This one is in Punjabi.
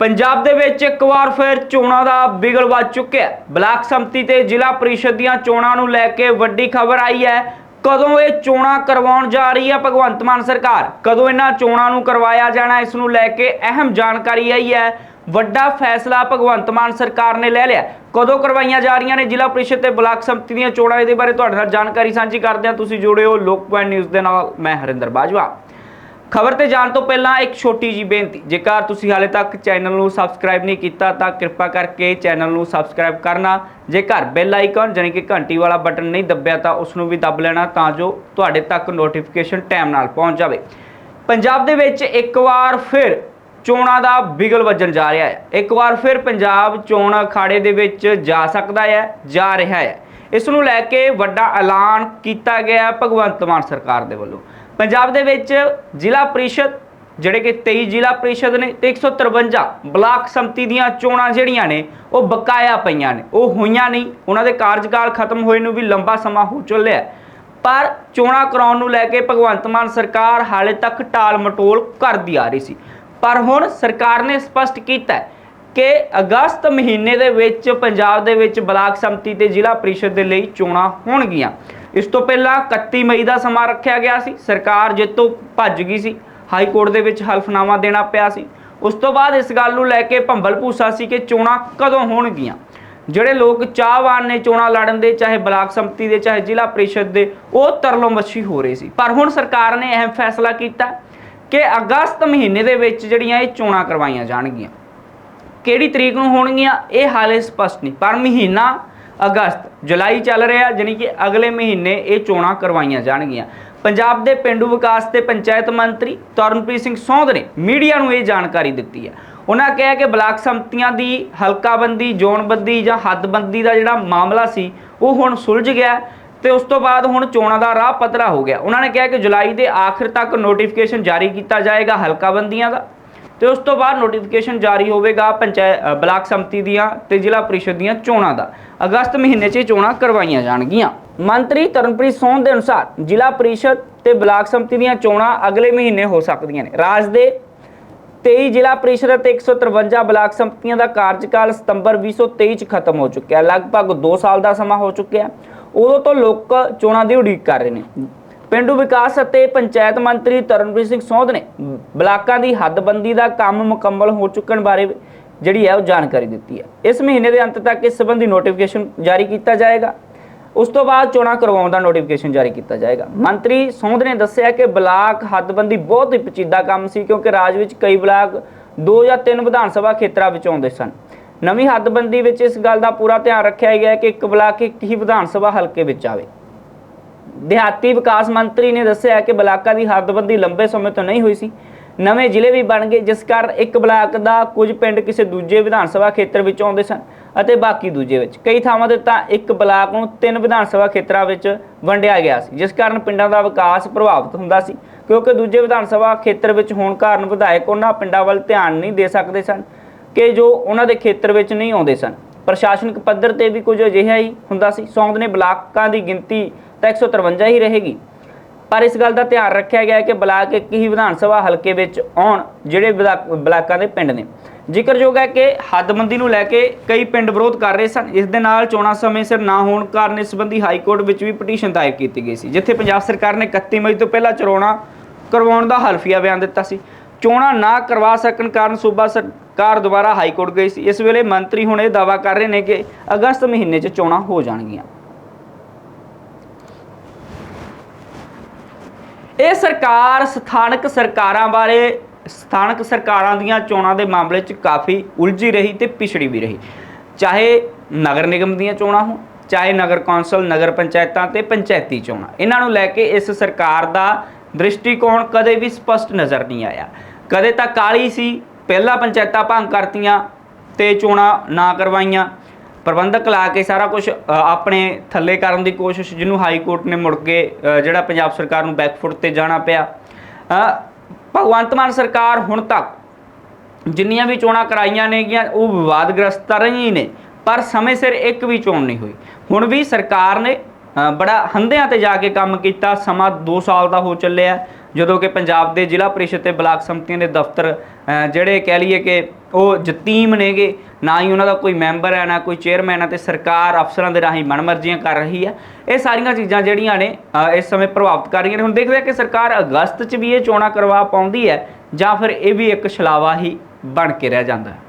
ਪੰਜਾਬ ਦੇ ਵਿੱਚ ਇੱਕ ਵਾਰ ਫਿਰ ਚੋਣਾਂ ਦਾ ਬਿਗਲ ਵੱਜ ਚੁੱਕਿਆ ਬਲਾਕ ਸੰਮਤੀ ਤੇ ਜ਼ਿਲ੍ਹਾ ਪ੍ਰੀਸ਼ਦ ਦੀਆਂ ਚੋਣਾਂ ਨੂੰ ਲੈ ਕੇ ਵੱਡੀ ਖਬਰ ਆਈ ਹੈ। ਕਦੋਂ ਇਹ ਚੋਣਾਂ ਕਰਵਾਉਣ ਜਾ ਰਹੀ ਹੈ ਭਗਵੰਤ ਮਾਨ ਸਰਕਾਰ? ਕਦੋਂ ਇਹਨਾਂ ਚੋਣਾਂ ਨੂੰ ਕਰਵਾਇਆ ਜਾਣਾ, ਇਸ ਨੂੰ ਲੈ ਕੇ ਅਹਿਮ ਜਾਣਕਾਰੀ ਆਈ ਹੈ। ਵੱਡਾ ਫੈਸਲਾ ਭਗਵੰਤ ਮਾਨ ਸਰਕਾਰ ਨੇ ਲੈ ਲਿਆ ਕਦੋਂ ਕਰਵਾਈਆਂ ਜਾ ਰਹੀਆਂ ਨੇ ਜ਼ਿਲ੍ਹਾ ਪਰਿਸ਼ਦ ਤੇ ਬਲਾਕ ਸੰਮਤੀ ਦੀਆਂ ਚੋਣਾਂ? ਇਹਦੇ ਬਾਰੇ ਤੁਹਾਡੇ ਨਾਲ ਜਾਣਕਾਰੀ ਸਾਂਝੀ ਕਰਦੇ ਹਾਂ। ਤੁਸੀਂ ਜੁੜੇ ਹੋ ਲੋਕ ਪੁਆਇੰਟ ਨਿਊਜ਼ ਦੇ ਨਾਲ। ਮੈਂ ਹਰਿੰਦਰ ਬਾਜਵਾ। ਖਬਰ ਤੇ ਜਾਣ ਤੋਂ ਪਹਿਲਾਂ ਇੱਕ ਛੋਟੀ ਜੀ ਬੇਨਤੀ। ਜੇਕਰ ਤੁਸੀਂ ਹਾਲੇ ਤੱਕ ਚੈਨਲ ਨੂੰ ਸਬਸਕ੍ਰਾਈਬ ਨਹੀਂ ਕੀਤਾ, ਤਾਂ ਕਿਰਪਾ ਕਰਕੇ ਚੈਨਲ ਨੂੰ ਸਬਸਕ੍ਰਾਈਬ ਕਰਨਾ। ਜੇਕਰ ਬੈਲ ਆਈਕਨ ਜਾਨੀ ਕਿ ਘੰਟੀ ਵਾਲਾ ਬਟਨ ਨਹੀਂ ਦੱਬਿਆ, ਤਾਂ ਉਸ ਨੂੰ ਵੀ ਦੱਬ ਲੈਣਾ ਤਾਂ ਜੋ ਤੁਹਾਡੇ ਤੱਕ ਨੋਟੀਫਿਕੇਸ਼ਨ ਟਾਈਮ ਨਾਲ ਪਹੁੰਚ ਜਾਵੇ। ਪੰਜਾਬ ਦੇ ਵਿੱਚ ਇੱਕ ਵਾਰ ਫਿਰ ਚੋਣਾਂ ਦਾ ਬਿਗਲ ਵੱਜਣ ਜਾ ਰਿਹਾ ਹੈ। ਇੱਕ ਵਾਰ ਫਿਰ ਪੰਜਾਬ ਚੋਣ ਅਖਾੜੇ ਦੇ ਵਿੱਚ ਜਾ ਸਕਦਾ ਹੈ, ਜਾ ਰਿਹਾ ਹੈ। ਇਸ ਨੂੰ ਲੈ ਕੇ ਵੱਡਾ ਐਲਾਨ ਕੀਤਾ ਗਿਆ ਭਗਵੰਤ ਮਾਨ ਸਰਕਾਰ ਦੇ ਵੱਲੋਂ। ਪੰਜਾਬ ਦੇ ਵਿੱਚ ਜ਼ਿਲ੍ਹਾ ਪ੍ਰੀਸ਼ਦ, ਜਿਹੜੇ ਕਿ 23 ਜ਼ਿਲ੍ਹਾ ਪ੍ਰੀਸ਼ਦ ਨੇ ਤੇ 153 ਬਲਾਕ ਸੰਮਤੀ ਦੀਆਂ ਚੋਣਾਂ ਜਿਹੜੀਆਂ ਨੇ, ਉਹ ਬਕਾਇਆ ਪਈਆਂ ਨੇ। ਉਹ ਹੋਈਆਂ ਨਹੀਂ। ਉਹਨਾਂ ਦੇ ਕਾਰਜਕਾਲ ਖਤਮ ਹੋਏ ਨੂੰ ਵੀ ਲੰਬਾ ਸਮਾਂ ਹੋ ਚੱਲਿਆ। ਪਰ ਚੋਣਾਂ ਕਰਾਉਣ ਨੂੰ ਲੈ ਕੇ ਭਗਵੰਤ ਮਾਨ ਸਰਕਾਰ ਹਾਲੇ ਤੱਕ ਟਾਲ ਮਟੋਲ ਕਰਦੀ ਆ ਰਹੀ ਸੀ। ਪਰ ਹੁਣ ਸਰਕਾਰ ਨੇ ਸਪਸ਼ਟ ਕੀਤਾ ਕਿ ਅਗਸਤ ਮਹੀਨੇ ਦੇ ਵਿੱਚ ਪੰਜਾਬ ਦੇ ਵਿੱਚ ਬਲਾਕ ਸੰਮਤੀ ਤੇ ਜ਼ਿਲ੍ਹਾ ਪ੍ਰੀਸ਼ਦ ਦੇ ਲਈ ਚੋਣਾਂ ਹੋਣਗੀਆਂ। ਇਸ ਤੋਂ ਪਹਿਲਾਂ 31 ਮਈ ਦਾ ਸਮਾਂ ਰੱਖਿਆ ਗਿਆ ਸੀ। ਸਰਕਾਰ ਜਿੱਤੋਂ ਭੱਜ ਗਈ ਸੀ। ਹਾਈ ਕੋਰਟ ਦੇ ਵਿੱਚ ਹਲਫਨਾਮਾ ਦੇਣਾ ਪਿਆ ਸੀ। ਉਸ ਤੋਂ ਬਾਅਦ ਇਸ ਗੱਲ ਨੂੰ ਲੈ ਕੇ ਭੰਬਲ ਭੂਸਾ ਸੀ ਕਿ ਚੋਣਾਂ ਕਦੋਂ ਹੋਣਗੀਆਂ। ਜਿਹੜੇ ਲੋਕ ਚਾਹਵਾਨ ਨੇ ਚੋਣਾਂ ਲੜਨ ਦੇ, ਚਾਹੇ ਬਲਾਕ ਸੰਮਤੀ ਦੇ, ਚਾਹੇ ਜ਼ਿਲ੍ਹਾ ਪ੍ਰੀਸ਼ਦ ਦੇ, ਉਹ ਤਰਲੋ ਮੱਛੀ ਹੋ ਰਹੇ ਸੀ। ਪਰ ਹੁਣ ਸਰਕਾਰ ਨੇ ਅਹਿਮ ਫੈਸਲਾ ਕੀਤਾ ਕਿ ਅਗਸਤ ਮਹੀਨੇ ਦੇ ਵਿੱਚ ਜਿਹੜੀਆਂ ਇਹ ਚੋਣਾਂ ਕਰਵਾਈਆਂ ਜਾਣਗੀਆਂ। ਕਿਹੜੀ ਤਰੀਕ ਨੂੰ ਹੋਣਗੀਆਂ, ਇਹ ਹਾਲੇ ਸਪਸ਼ਟ ਨਹੀਂ। ਪਰ ਮਹੀਨਾ ਅਗਸਤ, ਜੁਲਾਈ ਚੱਲ ਰਿਹਾ, ਜਾਣੀ ਕਿ ਅਗਲੇ ਮਹੀਨੇ ਇਹ ਚੋਣਾਂ ਕਰਵਾਈਆਂ ਜਾਣਗੀਆਂ। ਪੰਜਾਬ ਦੇ ਪਿੰਡੂ ਵਿਕਾਸ ਤੇ ਪੰਚਾਇਤ ਮੰਤਰੀ ਤਰਨਪ੍ਰੀਤ ਸਿੰਘ ਸੌਂਦ ਨੇ ਮੀਡੀਆ ਨੂੰ ਇਹ ਜਾਣਕਾਰੀ ਦਿੱਤੀ ਹੈ। ਉਹਨਾਂ ਕਿਹਾ ਕਿ ਬਲਾਕ ਸੰਮਤੀਆਂ ਦੀ ਹਲਕਾਬੰਦੀ, ਜ਼ੋਨਬੰਦੀ ਜਾਂ ਹੱਦਬੰਦੀ ਦਾ ਜਿਹੜਾ ਮਾਮਲਾ ਸੀ, ਉਹ ਹੁਣ ਸੁਲਝ ਗਿਆ ਹੈ ਤੇ ਉਸ ਤੋਂ ਬਾਅਦ ਹੁਣ ਚੋਣਾਂ ਦਾ ਰਾਹ ਪੱਧਰਾ ਹੋ ਗਿਆ। ਉਹਨਾਂ ਨੇ ਕਿਹਾ ਕਿ ਜੁਲਾਈ ਦੇ ਆਖਿਰ ਤੱਕ ਨੋਟੀਫਿਕੇਸ਼ਨ ਜਾਰੀ ਕੀਤਾ ਜਾਏਗਾ ਹਲਕਾਬੰਦੀਆਂ ਦਾ। ਤੇ ਉਸ ਤੋਂ ਬਾਅਦ ਨੋਟੀਫਿਕੇਸ਼ਨ ਜਾਰੀ ਹੋਵੇਗਾ ਪੰਚਾਇਤ ਬਲਾਕ ਸੰਮਤੀ ਦੀਆਂ ਤੇ ਜ਼ਿਲ੍ਹਾ ਪ੍ਰੀਸ਼ਦ ਦੀਆਂ ਚੋਣਾਂ ਦਾ। ਅਗਸਤ ਮਹੀਨੇ 'ਚ ਚੋਣਾਂ ਕਰਵਾਈਆਂ ਜਾਣਗੀਆਂ। ਮੰਤਰੀ ਤਰਨਪ੍ਰੀਤ ਸੋਨ ਦੇ ਅਨੁਸਾਰ ਜ਼ਿਲ੍ਹਾ ਪ੍ਰੀਸ਼ਦ ਤੇ ਬਲਾਕ ਸੰਮਤੀ ਦੀਆਂ ਚੋਣਾਂ ਅਗਲੇ ਮਹੀਨੇ ਹੋ ਸਕਦੀਆਂ ਨੇ। ਰਾਜ ਦੇ 23 ਜ਼ਿਲ੍ਹਾ ਪ੍ਰੀਸ਼ਦ ਅਤੇ 153 ਬਲਾਕ ਸੰਮਤੀਆਂ ਦਾ ਕਾਰਜਕਾਲ ਸਤੰਬਰ 2023 ਚ ਖਤਮ ਹੋ ਚੁੱਕਿਆ। ਲਗਭਗ 2 ਸਾਲ ਦਾ ਸਮਾਂ ਹੋ ਚੁੱਕਿਆ। ਉਦੋਂ ਤੋਂ ਲੋਕ ਚੋਣਾਂ ਦੀ ਉਡੀਕ ਕਰ ਰਹੇ ਨੇ। ਪਿੰਡੂ ਵਿਕਾਸ ਅਤੇ ਪੰਚਾਇਤ ਮੰਤਰੀ ਤਰਨਪ੍ਰੀਤ ਸਿੰਘ ਸੋਧ ਨੇ ਬਲਾਕਾਂ ਦੀ ਹੱਦਬੰਦੀ ਦਾ ਕੰਮ ਮੁਕੰਮਲ ਹੋ ਚੁੱਕਣ ਬਾਰੇ ਜਿਹੜੀ ਹੈ ਉਹ ਜਾਣਕਾਰੀ ਦਿੱਤੀ ਹੈ। ਇਸ ਮਹੀਨੇ ਦੇ ਅੰਤ ਤੱਕ ਇਸ ਸੰਬੰਧੀ ਨੋਟੀਫਿਕੇਸ਼ਨ ਜਾਰੀ ਕੀਤਾ ਜਾਏਗਾ। ਉਸ ਤੋਂ ਬਾਅਦ ਚੋਣਾਂ ਕਰਵਾਉਣ ਦਾ ਨੋਟੀਫਿਕੇਸ਼ਨ ਜਾਰੀ ਕੀਤਾ ਜਾਏਗਾ। ਮੰਤਰੀ ਸੌਂਦ ਨੇ ਦੱਸਿਆ ਕਿ ਬਲਾਕ ਹੱਦਬੰਦੀ ਬਹੁਤ ਹੀ ਪਚੀਦਾ ਕੰਮ ਸੀ ਕਿਉਂਕਿ ਰਾਜ ਵਿੱਚ ਕਈ ਬਲਾਕ ਦੋ ਜਾਂ ਤਿੰਨ ਵਿਧਾਨ ਸਭਾ ਖੇਤਰਾਂ ਵਿੱਚ ਆਉਂਦੇ ਸਨ। ਨਵੀਂ ਹੱਦਬੰਦੀ ਵਿੱਚ ਇਸ ਗੱਲ ਦਾ ਪੂਰਾ ਧਿਆਨ ਰੱਖਿਆ ਗਿਆ ਹੈ ਕਿ ਇੱਕ ਬਲਾਕ ਇੱਕ ਹੀ ਵਿਧਾਨ ਸਭਾ ਹਲਕੇ ਵਿੱਚ ਆਵੇ। ਦਿਹਾਤੀ ਵਿਕਾਸ ਮੰਤਰੀ ਨੇ ਦੱਸਿਆ ਕਿ ਬਲਾਕਾਂ ਦੀ ਹੱਦਬੰਦੀ ਲੰਬੇ ਸਮੇਂ ਤੋਂ ਨਹੀਂ ਹੋਈ ਸੀ। ਨਵੇਂ ਜ਼ਿਲ੍ਹੇ ਵੀ ਬਣ ਗਏ, ਜਿਸ ਕਾਰਨ ਇੱਕ ਬਲਾਕ ਦਾ ਕੁਝ ਪਿੰਡ ਕਿਸੇ ਦੂਜੇ ਵਿਧਾਨ ਸਭਾ ਖੇਤਰ ਵਿੱਚ ਆਉਂਦੇ ਸਨ ਅਤੇ ਬਾਕੀ ਦੂਜੇ ਵਿੱਚ। ਕਈ ਥਾਵਾਂ ਤੇ ਤਾਂ ਇੱਕ ਬਲਾਕ ਨੂੰ ਤਿੰਨ ਵਿਧਾਨ ਸਭਾ ਖੇਤਰਾਂ ਵਿੱਚ ਵੰਡਿਆ ਗਿਆ ਸੀ, ਜਿਸ ਕਾਰਨ ਪਿੰਡਾਂ ਦਾ ਵਿਕਾਸ ਪ੍ਰਭਾਵਿਤ ਹੁੰਦਾ ਸੀ, ਕਿਉਂਕਿ ਦੂਜੇ ਵਿਧਾਨ ਸਭਾ ਖੇਤਰ ਵਿੱਚ ਹੋਣ ਕਾਰਨ ਵਿਧਾਇਕ ਉਹਨਾਂ ਪਿੰਡਾਂ ਵੱਲ ਧਿਆਨ ਨਹੀਂ ਦੇ ਸਕਦੇ ਸਨ ਕਿ ਜੋ ਉਹਨਾਂ ਦੇ ਖੇਤਰ ਵਿੱਚ ਨਹੀਂ ਆਉਂਦੇ ਸਨ। ਪ੍ਰਸ਼ਾਸਨਿਕ ਪੱਧਰ ਤੇ ਵੀ ਕੁਝ ਅਜਿਹਾ ਹੀ ਹੁੰਦਾ ਸੀ। ਸੌਂਦ ਨੇ ਬਲਾਕਾਂ ਦੀ ਗਿਣਤੀ ਤਾਂ 153 ਹੀ ਰਹੇਗੀ। ਪਰ ਇਸ ਗੱਲ ਦਾ ਧਿਆਨ ਰੱਖਿਆ ਗਿਆ ਕਿ ਬਲਾਕ ਇੱਕ ਹੀ ਵਿਧਾਨ ਸਭਾ ਹਲਕੇ ਵਿੱਚ ਆਉਣ ਜਿਹੜੇ ਬਲਾ- ਬਲਾਕਾਂ ਦੇ ਪਿੰਡ ਨੇ। ਜ਼ਿਕਰਯੋਗ ਹੈ ਕਿ ਹੱਦਬੰਦੀ ਨੂੰ ਲੈ ਕੇ ਕਈ ਪਿੰਡ ਵਿਰੋਧ ਕਰ ਰਹੇ ਸਨ। ਇਸ ਦੇ ਨਾਲ ਚੋਣਾਂ ਸਮੇਂ ਸਿਰ ਨਾ ਹੋਣ ਕਾਰਨ ਇਸ ਸੰਬੰਧੀ ਹਾਈ ਕੋਰਟ ਵਿੱਚ ਵੀ ਪਟੀਸ਼ਨ ਦਾਇਰ ਕੀਤੀ ਗਈ ਸੀ, ਜਿੱਥੇ ਪੰਜਾਬ ਸਰਕਾਰ ਨੇ 31 ਮਈ ਤੋਂ ਪਹਿਲਾਂ ਚੋਣਾਂ ਕਰਵਾਉਣ ਦਾ ਹਲਫੀਆ ਬਿਆਨ ਦਿੱਤਾ ਸੀ। ਚੋਣਾਂ ਨਾ ਕਰਵਾ ਸਕਣ ਕਾਰਨ ਸੂਬਾ ਸਰਕਾਰ ਦੁਬਾਰਾ ਹਾਈ ਕੋਰਟ ਗਈ ਸੀ। ਇਸ ਵੇਲੇ ਮੰਤਰੀ ਹੁਣ ਇਹ ਦਾਅਵਾ ਕਰ ਰਹੇ ਨੇ ਕਿ ਅਗਸਤ ਮਹੀਨੇ 'ਚ ਚੋਣਾਂ ਹੋ ਜਾਣਗੀਆਂ। ਇਹ ਸਰਕਾਰ ਸਥਾਨਕ ਸਰਕਾਰਾਂ ਬਾਰੇ, ਸਥਾਨਕ ਸਰਕਾਰਾਂ ਦੀਆਂ ਚੋਣਾਂ ਦੇ ਮਾਮਲੇ 'ਚ ਕਾਫੀ ਉਲਝੀ ਰਹੀ ਤੇ ਪਿਛੜੀ ਵੀ ਰਹੀ। ਚਾਹੇ ਨਗਰ ਨਿਗਮ ਦੀਆਂ ਚੋਣਾਂ ਹੋਣ, ਚਾਹੇ ਨਗਰ ਕੌਂਸਲ, ਨਗਰ ਪੰਚਾਇਤਾਂ ਤੇ ਪੰਚਾਇਤੀ ਚੋਣਾਂ। ਇਹਨਾਂ ਨੂੰ ਲੈ ਕੇ ਇਸ ਸਰਕਾਰ ਦਾ ਦ੍ਰਿਸ਼ਟੀਕੋਣ ਕਦੇ ਵੀ ਸਪਸ਼ਟ ਨਜ਼ਰ ਨਹੀਂ ਆਇਆ। ਕਦੇ ਤਾਂ ਕਾਲੀ ਸੀ, ਪਹਿਲਾਂ ਪੰਚਾਇਤਾਂ ਭੰਗ ਕਰਤੀਆਂ ਤੇ ਚੋਣਾਂ ਨਾ ਕਰਵਾਈਆਂ। ਪ੍ਰਬੰਧਕ ਲਾ ਕੇ ਸਾਰਾ ਕੁਝ ਆਪਣੇ ਥੱਲੇ ਕਰਨ ਦੀ ਕੋਸ਼ਿਸ਼ ਜਿਹਨੂੰ ਹਾਈ ਕੋਰਟ ਨੇ ਮੁੜ ਕੇ ਜਿਹੜਾ ਪੰਜਾਬ ਸਰਕਾਰ ਨੂੰ ਬੈਕਫੁੱਟ ਤੇ ਜਾਣਾ ਪਿਆ। ਭਗਵੰਤ ਮਾਨ ਸਰਕਾਰ ਹੁਣ ਤੱਕ ਜਿੰਨੀਆਂ ਵੀ ਚੋਣਾਂ ਕਰਾਈਆਂ ਨੇਗੀਆਂ, ਉਹ ਵਿਵਾਦਗ੍ਰਸਤ ਤਾਂ ਰਹੀਆਂ ਨੇ, ਪਰ ਸਮੇਂ ਸਿਰ ਇੱਕ ਵੀ ਚੋਣ ਨਹੀਂ ਹੋਈ। ਹੁਣ ਵੀ ਸਰਕਾਰ ਨੇ ਬੜਾ ਹੰਦਿਆਂ ਤੇ ਜਾ ਕੇ ਕੰਮ ਕੀਤਾ, ਸਮਾਂ 2 ਸਾਲ ਦਾ ਹੋ ਚੱਲਿਆ। ਜਦੋਂ ਕਿ ਪੰਜਾਬ ਦੇ ਜ਼ਿਲ੍ਹਾ ਪ੍ਰੀਸ਼ਦ ਤੇ ਬਲਾਕ ਸੰਮਤੀਆਂ ਦੇ ਦਫ਼ਤਰ ਜਿਹੜੇ ਕਹਿ ਲਈਏ ਕਿ ਉਹ ਯਤੀਮ ਨੇਗੇ, ਨਾ ਹੀ ਉਹਨਾਂ ਦਾ ਕੋਈ ਮੈਂਬਰ ਹੈ, ਨਾ ਕੋਈ ਚੇਅਰਮੈਨ ਹੈ ਤੇ ਸਰਕਾਰ ਅਫਸਰਾਂ ਦੇ ਰਾਹੀਂ ਮਨਮਰਜ਼ੀਆਂ ਕਰ ਰਹੀ ਹੈ। ਇਹ ਸਾਰੀਆਂ ਚੀਜ਼ਾਂ ਜਿਹੜੀਆਂ ਨੇ ਇਸ ਸਮੇਂ ਪ੍ਰਭਾਵਿਤ ਕਰ ਰਹੀਆਂ ਨੇ। ਹੁਣ ਦੇਖਦੇ ਹਾਂ ਕਿ ਸਰਕਾਰ ਅਗਸਤ 'ਚ ਵੀ ਇਹ ਚੋਣਾਂ ਕਰਵਾ ਪਾਉਂਦੀ ਹੈ ਜਾਂ ਫਿਰ ਇਹ ਵੀ ਇੱਕ ਛਲਾਵਾ ਹੀ ਬਣ ਕੇ ਰਹਿ ਜਾਂਦਾ